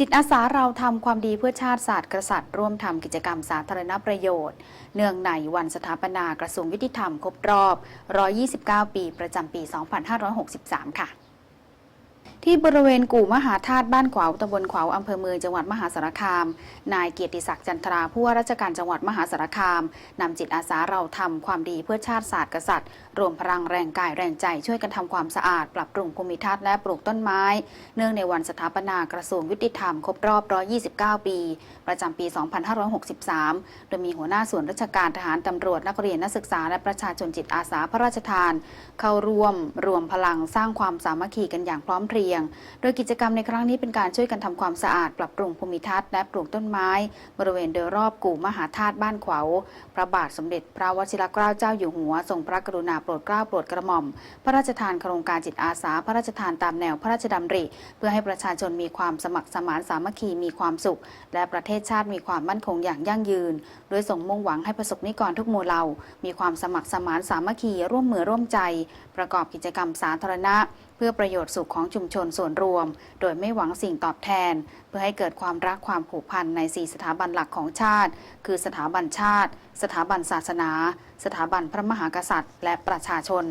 จิตอาสาเราทำความดีเพื่อชาติศาสตร์กษัตริย์ร่วมทำกิจกรรมสาธารณประโยชน์ เนื่องในวันสถาปนากระทรวงยุติธรรมครบรอบ 129 ปีประจำปี 2563 ค่ะ ที่บริเวณกู่มหาธาตุบ้านขวาวตำบลขวาวอำเภอเมืองจังหวัดมหาสารคาม นายเกียรติศักดิ์จันทราผู้ว่าราชการจังหวัดมหาสารคามนำจิตอาสาเราทำความดีเพื่อชาติศาสตร์กษัตริย์ รวมพลังแรงกายแรงใจช่วยกันทำความสะอาด ปรับปรุงภูมิทัศน์และปลูกต้นไม้ เนื่องในวันสถาปนากระทรวงยุติธรรมครบรอบ 129 ปี ประจำปี 2563 โดยมีหัวหน้าส่วนราชการทหารตำรวจนักเรียนนักศึกษาและประชาชนจิตอาสาพระราชทาน เข้าร่วม รวมพลังสร้างความสามัคคีกันอย่างพร้อมเพรียงโดยกิจกรรมในครั้งนี้เป็นการช่วยกันทำความสะอาด ปรับปรุงภูมิทัศน์และปลูกต้นไม้ บริเวณโดยรอบกู่มหาธาตุบ้านขวาวพระบาทสมเด็จพระวชิรเกล้าเจ้าอยู่หัวทรงพระกรุณาโปรดเกล้าโปรดกระหม่อม พระราชทานโครงการจิตอาสา พระราชทานตามแนวพระราชดำริ เพื่อให้ประชาชนมีความสมัครสมานสามัคคีมีความสุข และประเทศชาติมีความมั่นคงอย่างยั่งยืน โดยส่งมุ่งหวังให้ประสบนิกรทุกหมู่เหล่า มีความสมัครสมานสามัคคีร่วมมือร่วมใจ ประกอบกิจกรรมสาธารณะ เพื่อประโยชน์สุขของชุมชนส่วนรวม โดยไม่หวังสิ่งตอบแทน เพื่อให้เกิดความรักความผูกพันใน 4 สถาบันหลักของชาติ คือสถาบันชาติ สถาบันศาสนา สถาบันพระมหากษัตริย์ และประชาชน